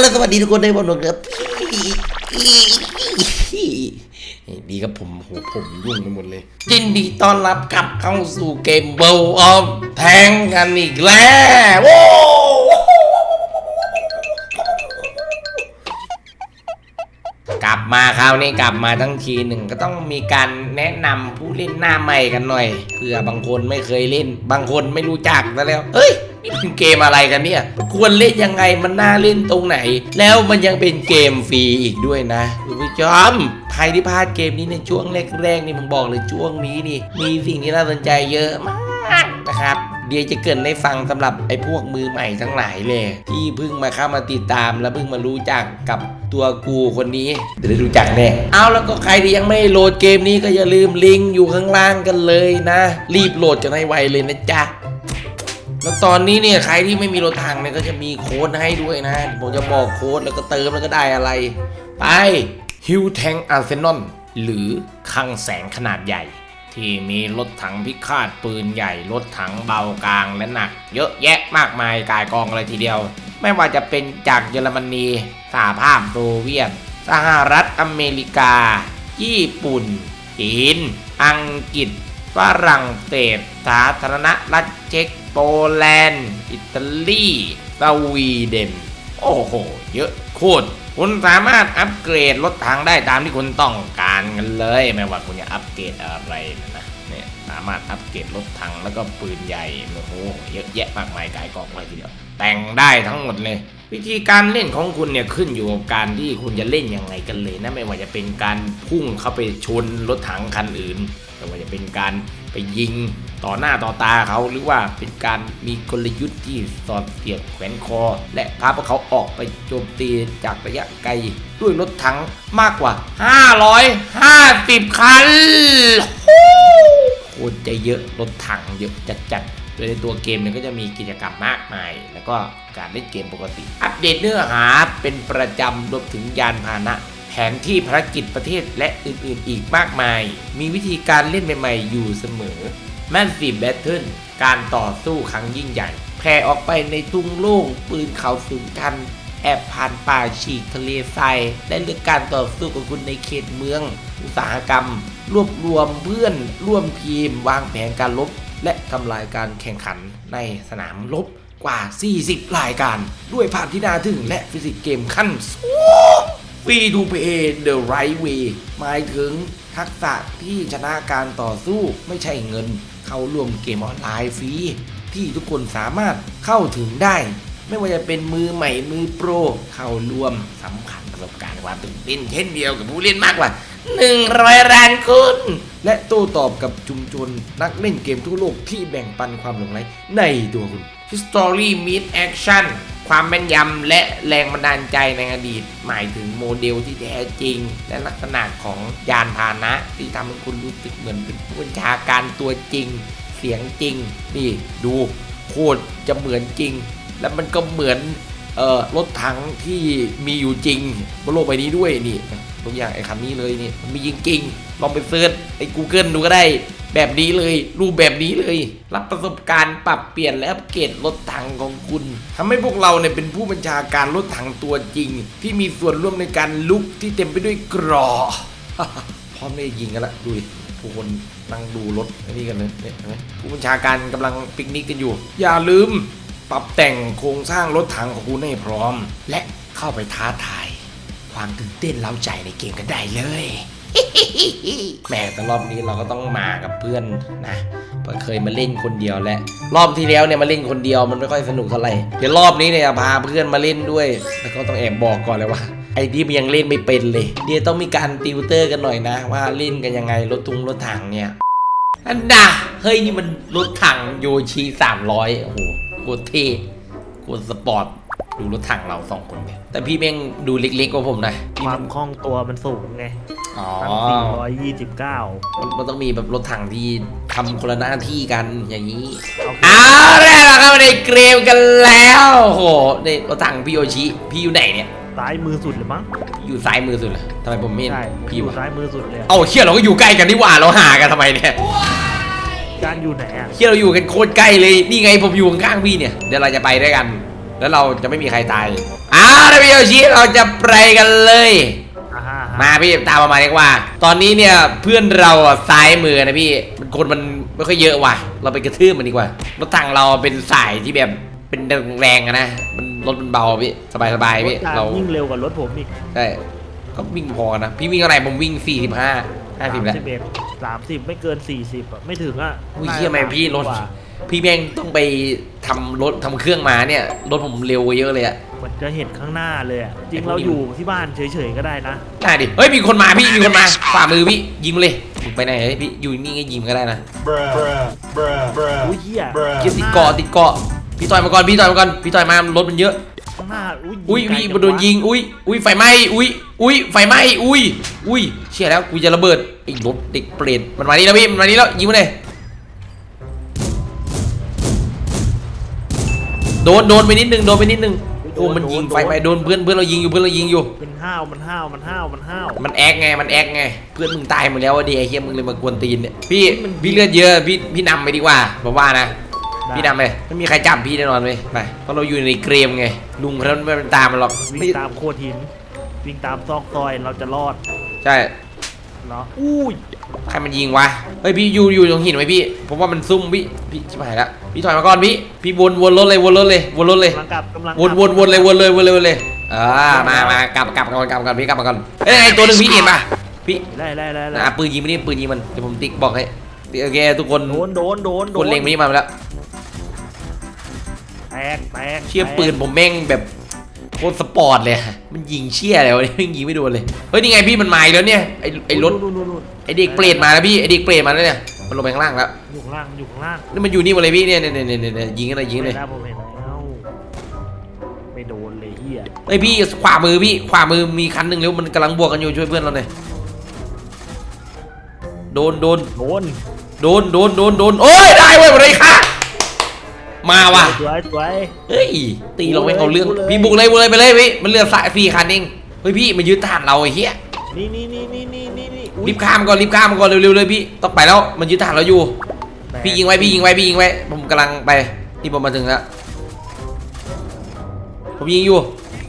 แล้วสวัสดีทุกคนในวันนี้ครับดีครับผมโหผมยุ่งไปหมดเลยยินดีต้อนรับกลับเข้าสู่เกมเบลออฟแทงกันอีกแล้วโว้กลับมาคราวนี้กลับมาทั้งทีหนึ่งก็ต้องมีการแนะนำผู้เล่นหน้าใหม่กันหน่อยเผื่อบางคนไม่เคยเล่น บางคนไม่รู้จักซะแล้วเฮ้ย นี่เป็นเกมอะไรกันเนี่ย ควรเล่นยังไงมันน่าเล่นตรงไหน แล้วมันยังเป็นเกมฟรีอีกด้วยนะคุณผู้ชมใครที่พลาดเกมนี้ในช่วงแรกๆนี่ผมบอกเลยช่วงนี้นี่ มีสิ่งที่น่าสนใจเยอะมากนะครับเดี๋ยวจะเกินให้ฟังสำหรับไอ้พวกมือใหม่ทั้งหลายเลยที่เพิ่งมาเข้ามาติดตามแล้วเพิ่งมารู้จักกับตัวกูคนนี้เดี๋ยวได้รู้จักแน่เอาแล้วก็ใครที่ยังไม่โหลดเกมนี้ก็อย่าลืมลิงก์อยู่ข้างล่างกันเลยนะ รีบโหลดกันให้ไวเลยนะจ๊ะ แล้วตอนนี้เนี่ยใครที่ไม่มีรถถังเนี่ยก็จะมีโค้ดให้ด้วยนะ ผมจะบอกโค้ดแล้วก็เติมแล้วก็ได้อะไร ไปฮิวแทงอาร์เซนอลหรือคลังแสงขนาดใหญ่ ที่มีรถถังพิฆาตปืนใหญ่ รถถังเบากลางและหนัก เยอะแยะมากมายกายกองเลยทีเดียว ไม่ว่าจะเป็นจากเยอรมนีสหภาพโซเวียตสหรัฐอเมริกา ญี่ปุ่นจีนอังกฤษ ฝรั่งเศสสาธารณรัฐเช็กโปแลนด์ อิตาลีสวีเดน โอ้โห เยอะโคตรคุณสามารถอัปเกรดรถถังได้ตามที่คุณต้องการกันเลย ไม่ว่าคุณจะอัปเกรดอะไรนะนะเนี่ยสามารถอัปเกรดรถถังแล้วก็ปืนใหญ่โอ้โหเยอะแยะมากมายกายกองเลยทีเดียว แต่งได้ทั้งหมดเลย วิธีการเล่นของคุณเนี่ยขึ้นอยู่กับการที่คุณจะเล่นยังไงกันเลยนะไม่ว่าจะเป็นการพุ่งเข้าไปชนรถถังคันอื่น ไม่ว่าจะเป็นการไปยิงต่อหน้าต่อตาเขาหรือว่าเป็นการมีกลยุทธ์ที่สอดเสียบแขวนคอ และพาพวกเขาออกไปโจมตีจากระยะไกลด้วยรถถังมากกว่า 550 คันโคตรจะเยอะรถถังเยอะจัดๆโดยในตัวเกมเนี่ยก็จะมีกิจกรรมมากมาย แล้วก็การเล่นเกมปกติ อัปเดตเนื้อหาเป็นประจำรวมถึงยานพาหนะ นที่ภารกิจประเทศและอื่นๆ อีกมากมาย มีวิธีการเล่นใหม่ๆ อยู่เสมอ Massive Battle การต่อสู้ครั้งยิ่งใหญ่ แผ่ออกไปในทุ่งโล่งปืนเขาสูงกัน แอบผ่านป่าฉีกทะเลทราย และเลือกการต่อสู้กับคุณในเขตเมือง อุตสาหกรรม รวบรวมเพื่อนร่วมทีม วางแผนการลบ และทำลายการแข่งขันในสนามรบกว่า 40 รายการ ด้วยภาพที่น่าทึ่งและฟิสิกส์เกมขั้นสูง Free to play the right way หมายถึงทักษะที่ชนะการต่อสู้ไม่ใช่เงิน เข้าร่วมเกมออนไลน์ฟรีที่ทุกคนสามารถเข้าถึงได้ ไม่ว่าจะเป็นมือใหม่มือโปร เข้าร่วมสำคัญประสบการณ์ความตื่นเต้นเช่นเดียวกับผู้เล่นมากกว่า 100ล้านคนและโต้ตอบกับชุมชนนักเล่นเกมทั่วโลกที่แบ่งปันความหลงไหลในตัวคุณ History Meet Action ความแม่นยำและแรงบันดาลใจในอดีต หมายถึงโมเดลที่แท้จริง และลักษณะของยานพาหนะ ที่ทำให้คุณรู้สึกเหมือนเป็นผู้บัญชาการตัวจริง เสียงจริง นี่ดูโคตรจะเหมือนจริง แล้วมันก็เหมือนออรถถังที่มีอยู่จริงบนโลกใบนี้ด้วยนี่ ตัวอย่างไอ้คันนี้เลยนี่มันมีจริงๆลองไปเซิร์ชไอ้ Google ดูก็ได้ แบบนี้เลย รูปแบบนี้เลย รับประสบการณ์ปรับเปลี่ยนและอัปเกรดรถถังของคุณทำให้พวกเราเนี่ยเป็นผู้บัญชาการรถถังตัวจริง ที่มีส่วนร่วมในการลุกที่เต็มไปด้วยกรอพร้อมได้ยิงกันละดูดิผู้คนนั่งดูรถนนี้กันเลยเนี่ยเห็นไหมผู้บัญชาการกำลังปิกนิกกันอยู่ อย่าลืมปรับแต่งโครงสร้างรถถังของคุณให้พร้อม และเข้าไปท้าทาย ความตื่นเต้นเล้าใจในเกมกันได้เลยแหม่แต่รอบนี้เราก็ต้องมากับเพื่อนนะเพราะเคยมาเล่นคนเดียวแล้วรอบที่แล้วเนี่ยมาเล่นคนเดียวมันไม่ค่อยสนุกเท่าไหร่เดี๋ยวรอบนี้เนี่ยพาเพื่อนมาเล่นด้วย แล้วก็ต้องแอบบอกก่อนเลยว่าไอ้ที่มันยังเล่นไม่เป็นเลยเดี๋ยวต้องมีการติวเตอร์กันหน่อยนะ ว่าเล่นกันยังไงรถทุงรถถังเนี่ยอันน่ะเฮ้ยนี่มันรถถังโยชิ300โอ้โหโคตรเท่โคตรสปอร์ต ดูรถถังเราสองคนเนี่ยแต่พี่แม่งดูเล็กๆกว่าผมนะพี่ความคล่องตัวมันสูงไงอ๋อพันสี่ร้อยยี่สิบเก้ามันมันต้องมีแบบรถถังที่ทำคนละหน้าที่กันอย่างนี้เอาเอาแล้วเราเข้ามาในเกมกันแล้วโอ้โหในรถถังพี่โยชิพี่อยู่ไหนเนี่ยซ้ายมือสุดเลยมั้งอยู่ซ้ายมือสุดเลยทำไมผมไม่เห็นใช่พี่อยู่วะซ้ายมือสุดเลยอะเอ้าเชี่ยเราก็อยู่ใกล้กันนี่หว่าเราหากันทำไมเนี่ยจานอยู่ไหนอะเชี่ยเราอยู่กันโคตรใกล้เลยนี่ไงผมอยู่ข้างๆพี่เนี่ยเดี๋ยวเราจะไปด้วยกัน แล้วเราจะไม่มีใครตายเอาเอาละพี่โยชิเราจะไปกันเลย อ่าฮะมาพี่ตามมามาดีกว่า ตอนนี้เนี่ยเพื่อนเราอะซ้ายมือนะพี่มันคนมันไม่ค่อยเยอะว่ะ เราไปกระทืบมันดีกว่ารถถังเราเป็นสายที่แบบเป็นแรงๆอะนะมันรถมันเบาพี่สบายสบายๆพี่รถจานเรายิ่งเร็วกว่ารถผมอีกใช่ก็วิ่งพอนะพี่วิ่งอะไรผมวิ่ง 45 50แล้วสิบเอ็ดสามสิบไม่เกินสี่สิบอะไม่ถึงอะอุ้ยเฮียแม่งพี่รถกว่า พี่แม่งต้องไปทำรถทำเครื่องมาเนี่ย รถผมเร็วกว่าเยอะเลยอะมันจะเห็นข้างหน้าเลยอะจริงไอ้พวกเรานี้อยู่ที่บ้านเฉยๆก็ได้นะ ได้ดิ เฮ้ย มีคนมาพี่ มีคนมาฝ่ามือพี่ ยิงมาเลยมึงไปไหนพี่ อยู่นี่ก็ยิงก็ได้นะ Bruh. Bruh. Bruh. Bruh. อุ้ยเหี้ย Bruh. เกียติดเกาะติดเกาะพี่ต่อยมาก่อน พี่ต่อยมาก่อน พี่ต่อยมารถมันเยอะ ข้างหน้า อุ้ยอุ้ยไกลพี่จังมันโดนวะยิง อุ้ย อุ้ย ไฟไหม้ อุ้ย อุ้ย ไฟไหม้ อุ้ย อุ้ย เชี่ยแล้ว กูจะระเบิดไอ้รถเด็กเปรตมันมานี่แล้วพี่ มันมานี่แล้ว ยิงมาเลย โดนโดนไปนิดนึงโดนไปนิดนึงโอ้มันยิงไฟไหม้โดนเพื่อนเพื่อนเรายิงอยู่เพื่อนเรายิงอยู่ มันห้าวมันห้าวมันห้าวมันห้าวมันแอกไงมันแอกไงเพื่อนมึงตายหมดแล้วอะดิไอ้เฮียมึงเลยมากวนตีนเนี่ยพี่มันพี่เลือดเยอะพี่พี่นำไปดีกว่าผมว่านะได้พี่นำไปไม่มีใครจับพี่แน่นอนเลยไปเพราะเราอยู่ในเกมไงลุงเขาไม่เป็นตามมันหรอกวิ่งตามโคดหินวิ่งตามซอกซอยเราจะรอด ใช่เนาะอุ้ย ใครมันยิงวะ เฮ้ยพี่อยู่อยู่ตรงหินไว้พี่ ผมว่ามันซุ่มพี่ พี่ชิบหายละพี่ถอยมาก่อนพี่ พี่วนวนรถเลยวนรถเลยวนรถเลย กำลังกลับกำลังวนวนวนเลยวนเลยวนเลยวนเลยอ่ามามากลับกลับกลับกลับกลับพี่กลับมาก่อนเอ้ยไอตัวหนึ่งพี่เห็นปะพี่ได้ได้ได้ได้อะปืนยิงไม่ได้ปืนยิงมันเดี๋ยวผมติ๊กบอกให้โอเคทุกคนโดนโดนโดนโดคนเล็งไม่มาแล้วแตกแตกเชี่ยปืนผมแม่งแบบ โคตรสปอร์ตเลยอะมันยิงเชี่ยอะไรวะเนี่ยแม่งยิงไม่โดนเลย เฮ้ยนี่ไงพี่มันมาอีกแล้วเนี่ยไอไอรถนู่นนู่นนู่นไอเด็กเปรตมาแล้วพี่ไอเด็กเปรตมาแล้วเนี่ยมันลงไปข้างล่างแล้วอยู่ข้างล่างอยู่ข้างล่างนี่มันอยู่นี่หมดเลยพี่เนี่ยเนี่ยเนี่ยเนี่ยเนี่ยยิงกันเลยยิงกันเลยไม่ได้ผมเห็นแล้วไม่โดนเลยเฮียไอยพี่ขวามือพี่ขวามือมีคันหนึ่งแล้วมันกำลังบวกกันอยู่ช่วยเพื่อนเราหน่อยโดนโดนโดนโดนโดนโดนโดนโอ้ยได้เว้ยอะไรค่ะ มาว่ะ สวยสวย เฮ้ย ตีเราไม่เอาเรื่อง บุกเลย พี่บุกเลยบุกเลยไปเลยพี่ มันเหลือสายสี่คันเอง เฮ้ยพี่มันยึดฐานเราไอ้เหี้ย นี่นี่นี่นี่นี่นี่นี่อุ๊ยรีบข้ามก่อนรีบข้ามก่อนเร็วๆเลยพี่ ต้องไปแล้ว มันยึดฐานเราอยู่แตกพี่ยิงไว้พี่ยิงไว้พี่ยิงไว้ ผมกำลังไปที่ผมมาถึงแล้ว ผมยิงอยู่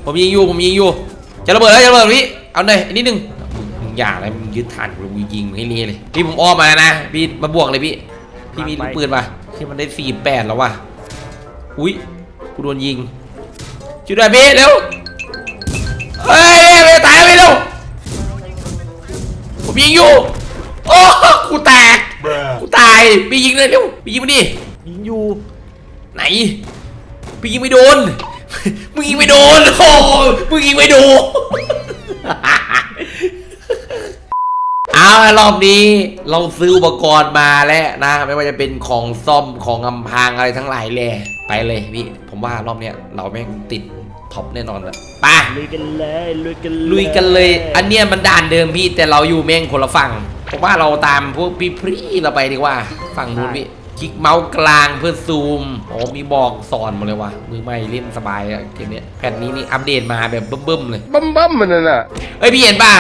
ผมยิงอยู่ ผมยิงอยู่ จะระเบิดแล้วจะระเบิดพี่ เอาหน่อยนิดนึงมึงอย่าอะไรมึงยึดฐานกูมึงยิงให้เละเลย พี่ผมอ้อมมาแล้วนะ พี่มาบวกเลยพี่ พี่มีลูกปืนป่ะที่มันได้สี่แปดแล้วว่ะ อุ้ยกูโดนยิงช่วยด้วยพี่เร็วเฮ้ยไม่ตายแล้วพี่เร็วผมยิงอยู่โอ้กูแตก Bruh. กูตายพี่ยิงเลยเร็วพี่ยิงมาดิยิงอยู่ไหนพี่ยิงไม่โดนมึงยิงไม่โดนโอ้มึงยิงไม่โดน เอาละรอบนี้เราซื้ออุปกรณ์มาแล้วนะ ไม่ว่าจะเป็นของซ่อมของอำพรางอะไรทั้งหลายแหล่ไปเลยพี่ ผมว่ารอบเนี้ยเราแม่งติดท็อปแน่นอนละไปลุยกันเลยลุยกันเลยลุยกันเลย อันเนี้ยมันด่านเดิมพี่แต่เราอยู่แม่งคนละฝั่งผมว่าเราตามพวกพี่พรีเราไปดีกว่าฝั่งนู้นพี่ คลิกเมาส์กลางเพื่อซูมโอ้มีบอกสอนหมดเลยว่ะมือใหม่เล่นสบายอะเกมเนี้ยแผ่นนี้นี่อัปเดตมาแบบเบิ่มๆเลยบัมบัมมันน่ะเอ้ยพี่เห็นป่ะ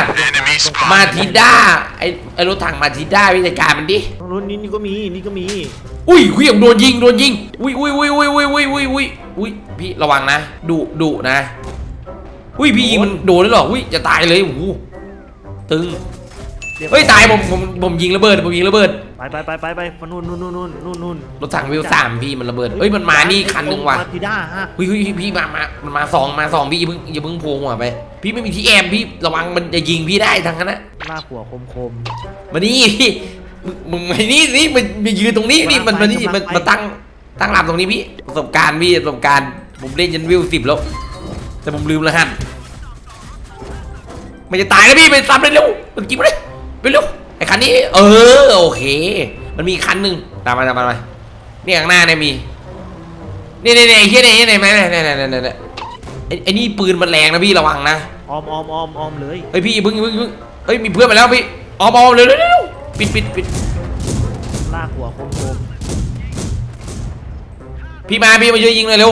มาทิด้าไอไอรถถังมาทิด้าวิจัยการมันดิตรงนู้นนี่นี่ก็มีนี่ก็มี อุ้ยคุยอย่างโดนยิงโดนยิงอุ้ยอุ้ยอุ้ยอุ้ยอุ้ยอุ้ยอุ้ยอุ้ยอุ้ยพี่ระวังนะดุดุนะอุ้ยพี่ยิงมันโดนเลยเหรออุ้ยจะตายเลยโอ้โหตึงรีบเฮ้ยตายผมผมผมยิงระเบิดผมยิงระเบิด ไปไปไปไปไปไปนู่นนู่นนู่นนู่นนู่นนู่นรถถังวิวสามพี่มันระเบิดเฮ้ยมันมานี่คันหนึ่งว่ะมาทีด้าฮะเฮ้ยเฮ้ยพี่มามามันมาสองมาสองพี่อย่าเพิ่งอย่าเพิ่งโผล่หัวไป พี่ไม่มีที่แอมพี่ระวังมันจะยิงพี่ได้ทั้งนั้นนะลากหัวคมคมมานี่พี่มึงมึงมานี่นี่มันมันยืนตรงนี้นี่มันมานี่มันมาตั้งตั้งหลับตรงนี้พี่ประสบการณ์พี่ประสบการณ์ผมเล่นยันวิวสิบแล้วแต่ผมลืมรหัสมันจะตายแล้วพี่ไปซ้ำเลยเร็วมันกินไปเลยไปเร็ว ไอคันนี้ เออโอเค มันมีคันหนึ่งตามมาตามมาไปนี่ข้างหน้าเนี่ยมีนี่นี่นี่ไเหี้ยนี่ยเนี่ยนี่ไหมนี่นี่นี่นี่ไอ้ไอ้นี่ปืนมันแรงนะพี่ระวังนะอ้อมอ้อมอ้อมอ้อมเลยเฮ้ยพี่เพิ่งเพิ่งเพิ่งเฮ้ยมีเพื่อนมาแล้วพี่อ้อมอ้อมเลยเร็วเร็วปิดปิดปิดลากหัวคมคมพี่มาพี่มาช่วยยิงเลยเร็ว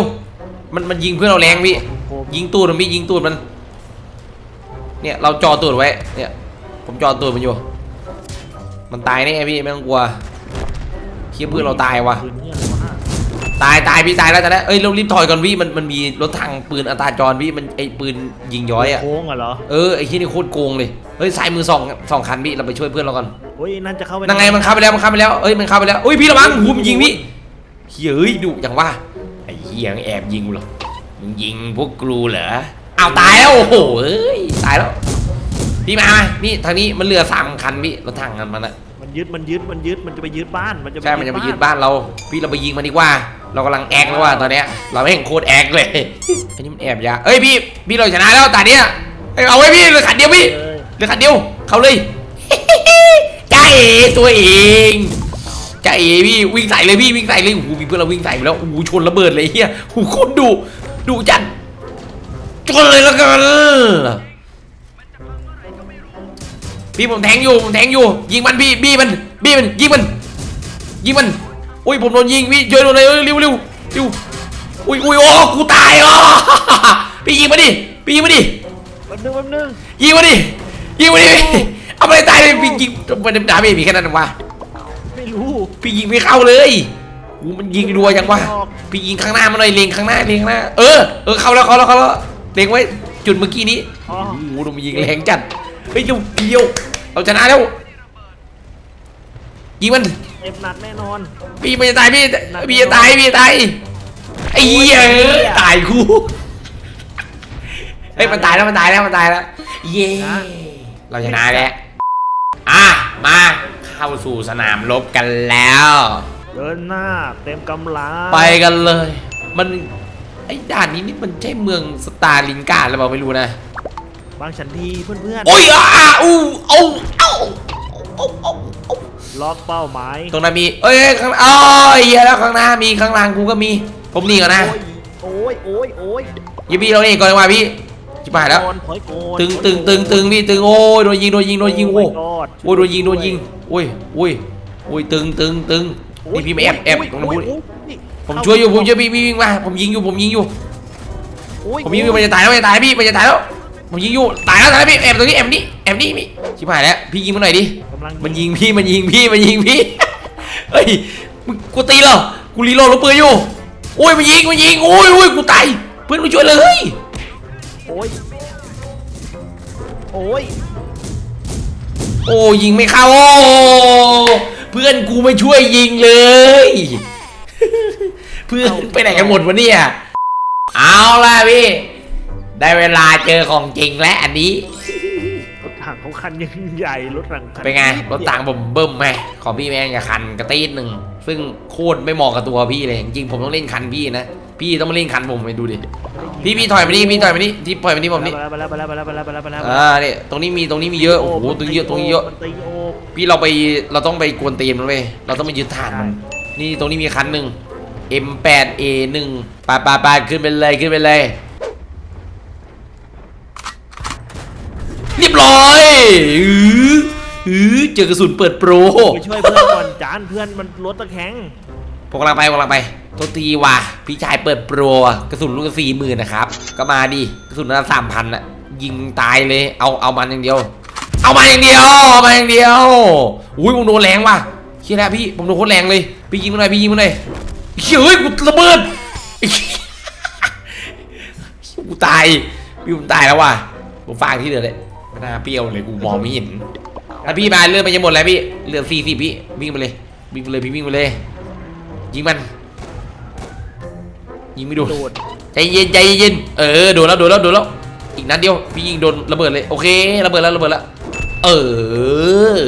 มันมันยิงเพื่อนเราแรงพี่ยิงตูดมันพี่ยิงตูดมัน เนี่ยเราจ่อตูดไว้เนี่ยผมจ่อตูดมันอยู่ มันตายแน่พี่ไม่ต้องกลัวเคียเพื่อนเราตายว่ะปืนเนี่ยอะไรวะตายตายพี่ตายแล้วตายแล้วเอ้ยเรารีบถอยก่อนพี่มันมันมีรถถังปืนอัตราจรพี่มันไอปืนยิงย้อยอะโค้งอะเหรอเออไอ้ที่นี่โคตรโกงเลยเฮ้ยสายมือสองสองคันพี่เราไปช่วยเพื่อนเราก่อนโอ้ยนั่นจะเข้าไปนั่งไงมันเข้าไปแล้วมันเข้าไปแล้วเอ้ยมันเข้าไปแล้วเอ้ยพี่ระวังหูมันยิงพี่เฮ้ยเอ้ยดุอย่างว่าไอ้เหี้ยมันแอบยิงกูเหรอมึงยิงพวกกรูเหรออ้าวตายแล้วโอ้โหเอ้ยตายแล้ว พี่มามานี่ทางนี้มันเหลือสามคันพี่รถถังกันมันอะมันยึดมันยึดมันยึดมันจะไปยึดบ้านมันจะใช่มันจะไปยึดบ้านเรา พี่เราไปยิงมันดีกว่า เรากำลังแอกแล้วว่าตอนเนี้ย เราไม่เห็นโคตรแอกเลยอันนี้มันแอบยาเอ้ยพี่พี่เราชนะแล้วตาเนี้ยเอ้ยเอาไว้พี่เหลือขันเดียวพี่เอ้ยเหลือขันเดียวเข้าเลยจ้าเอตัวเองจ้าเอพี่วิ่งใส่เลยพี่วิ่งใส่เลยโอ้โหมีเพื่อนเราวิ่งใส่ไปแล้วโอ้โหชนระเบิดเลยเฮียโอ้โหโคตรดุดุจัดชนเลยแล้วกัน พี่ผมแทงอยู่ผมแทงอยู่ ยิงมันพี่บี้มันบี้มันยิงมันยิงมันอุ้ยผมโดนยิงพี่ช่วยโดนเลยเร็วเร็วเร็วอุ้ยอุ้ยโอ้กูตายอ๋อพี่ยิงมาดิพี่ยิงมาดิแป๊บนึงแป๊บนึงยิงมาดิยิงมาดิเอาไปตายเลยพี่ยิงมันดาเมจมีแค่นั้นเองวะไม่รู้พี่ยิงไม่เข้าเลยกูมันยิงรัวยังวะพี่ยิงข้างหน้ามาหน่อยเล็งข้างหน้าเล็งข้างหน้าเออเออเข้าแล้วเข้าแล้วเข้าแล้วเล็งไว้จุดเมื่อกี้นี้อ๋อโอ้โหดูมันยิงแรงจัด เฮ้ยเดียวเดียวเราชนะแล้วยิงมันเต็มหนักแน่นอน พี่มันจะตายพี่พี่จะตายพี่จะตายไอ้เหี้ยเอ้ยตายกูเฮ้ยมันตายแล้วมันตายแล้วมันตายแล้วเย้เราชนะแล้วอะมาเข้าสู่สนามรบกันแล้ว เดินหน้าเต็มกำลังไปกันเลย มันไอ้ด่านนี้นี่มันใช่เมืองสตาร์ลินการ์ดหรือเปล่าไม่รู้นะ บางฉันทีเพื่อนโอ้ยอ่าอู้เอาเอาเอาเอาเอาๆล็อกเป้าหมายตรงนั้นมีเอ้ยข้างอ้อยเหี้ยแล้วข้างหน้ามีข้างหล่างกูก็มีผมหนี่ก่อนนะโอ้ยโอ้ยโอ้ยอยี่พี่เรานี่ก่อนดีกว่าพี่จิบหายแล้ว โกนถอยโกนตึงตึงตึงตึงพี่ตึงโอ้ยโดนยิงโดนยิงโดนยิงโอ้ my god โอ้ยโดนยิงโดนยิงโอ้ยโอ้ยโอ้ยตึงตึงตึงนี่พี่มาแอบแอบตรงนั้นพูดโอ้ยโอ้ยผมช่วยอยู่ผมช่วยพี่พี่วิ่งมาผมยิงอยู่ผมยิงอยู่โอ้ยผมยิงอยู่มันจะตายแล้วมันจะตายพี่มันจะตายแล้ว ผมยิงอยู่ตายแล้วตายแล้วพี่แอบตรงนี้แอบนี่แอบนี่พี่ชิบหายแล้วพี่ยิงมันหน่อยดิกำลังมันยิงพี่มันยิงพี่มันยิงพี่เฮ้ยมึงกูตีเหรอกูรีโหลดลูกปืนอยู่โอ้ยมันยิงมันยิงโอ้ยโอ้ยกูตายเพื่อนมาช่วยเลยโอ้ยโอ้ยโอ้ยิงไม่เข้าโอ้เพื่อนกูไม่ช่วยยิงเลย เพื่อนไปไหนกันหมดวะเนี่ยเอาล่ะพี่ ได้เวลาเจอของจริงแล้วอันนี้ รถถังเขาคันยังใหญ่รถถังคันเป็นไง รถต่างผมเบิ่มไหมของพี่แม่งจะคันกระตีดหนึ่งซึ่งโคตรไม่เหมาะกับตัวพี่เลยจริงๆผมต้องเล่นคันพี่นะพี่ต้องมาเล่นคันผมไปดูดิพี่พี่ถอยมานี่พี่ถอยมานี่ที่ปล่อยมานี่ผมนี่ไปแล้วไปแล้วไปแล้วไปแล้วไปแล้วไปแล้วไปแล้วอ่าเนี่ยตรงนี้มีตรงนี้มีเยอะโอ้โหตรงนี้เยอะตรงนี้เยอะ มันตีโอบพี่เราไปเราต้องไปกวนตีนมันเว้ยเราต้องไปยึดฐานมันนี่ตรงนี้มีคันหนึ่ง M8A1 ปาปาปาขึ้นไปเลยขึ้นไปเลย รียบร้อยอืออือเจอกระสุนเปิดโปรไปช่วยเพื่อนก่อนจานเพื่อนมันรถตะแคงผมกำลังไปผมกำลังไปตัวตีว่ะพี่ชายเปิดโปรอะกระสุนลูกสี่หมื่นนะครับ ก็มาดิกระสุนละสามพันอะยิงตายเลย เอาเอามันอย่างเดียว เอามาอย่างเดียวเอามาอย่างเดียวอุ้ยผมโดนแรงว่ะเชี่ยนะพี่ผมโดนโคตรแรงเลยพี่ยิงมันหน่อยพี่ยิงมันหน่อยเฮ้ยเฮ้ยกูระเบิดไอ้เหี้ยกูตายพี่ผมตายแล้วว่ะผมฟางที่เดือดเลย ไม่น่าเปรี้ยวเลยกูมองไม่เห็นถ้าพี่มาเลือดมันจะหมดแล้วพี่เหลือสี่สิบพี่วิ่งไปเลยวิ่งไปเลยพี่วิ่งไปเลยยิงมันยิงไม่โดนโดดใจเย็นใจเย็นเออโดนแล้วโดนแล้วโดนแล้วอีกนัดเดียวพี่ยิงโดนระเบิดเลยโอเคระเบิดแล้วระเบิดแล้วเออ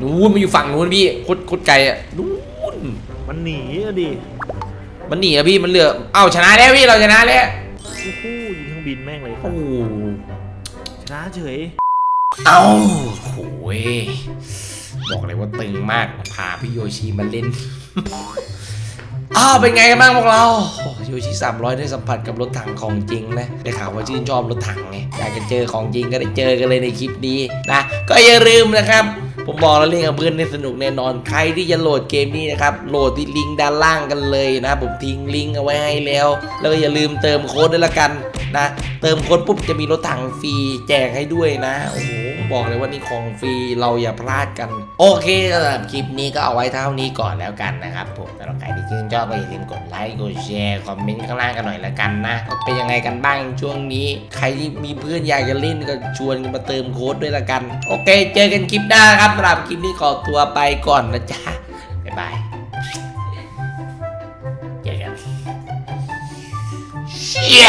นู้นมันอยู่ฝั่งนู้นพี่โคตรโคตรไกลอะนู้นมันหนีอะดิมันหนีอะพี่มันเหลือเอ้าชนะแล้วพี่เราชนะแล้วโอ้โหยิงเครื่องบินแม่งเลยโอ้ชนะเฉย เอ้าโหยบอกเลยว่าตึงมากพาพี่โยชิมาเล่น อ้าวเป็นไงกันบ้างพวกเราโอ้โยชิ300 ได้สัมผัสกับรถถังของจริงนะได้ข่าวว่าชื่นชอบรถถังไงอยากจะเจอของจริงก็ได้เจอกันเลยในคลิปนี้นะ ก็อย่าลืมนะครับ ผมบอกแล้วเล่นกับเพื่อนได้สนุกแน่นอน ใครที่จะโหลดเกมนี้นะครับ โหลดที่ลิงก์ด้านล่างกันเลยนะผมทิ้งลิงก์เอาไว้ให้แล้ว แล้วก็อย่าลืมเติมโค้ดด้วยละกันนะ เติมโค้ดปุ๊บจะมีรถถังฟรีแจกให้ด้วยนะ โอ้โห บอกเลยว่านี่ของฟรีเราอย่าพลาดกัน โอเคสำหรับคลิปนี้ก็เอาไว้เท่านี้ก่อนแล้วกันนะครับผมสำหรับใครที่ชื่นชอบก็อย่าลืมกดไลค์กดแชร์คอมเมนต์ข้างล่างกันหน่อยละกันนะว่าเป็นยังไงกันบ้างช่วงนี้ ใครที่มีเพื่อนอยากจะเล่นก็ชวนกันมาเติมโค้ดด้วยละกัน โอเค เจอกันคลิปหน้าครับครับสำหรับคลิปนี้ขอตัวไปก่อนนะจ๊ะ บ๊ายบายเจอกันเชีย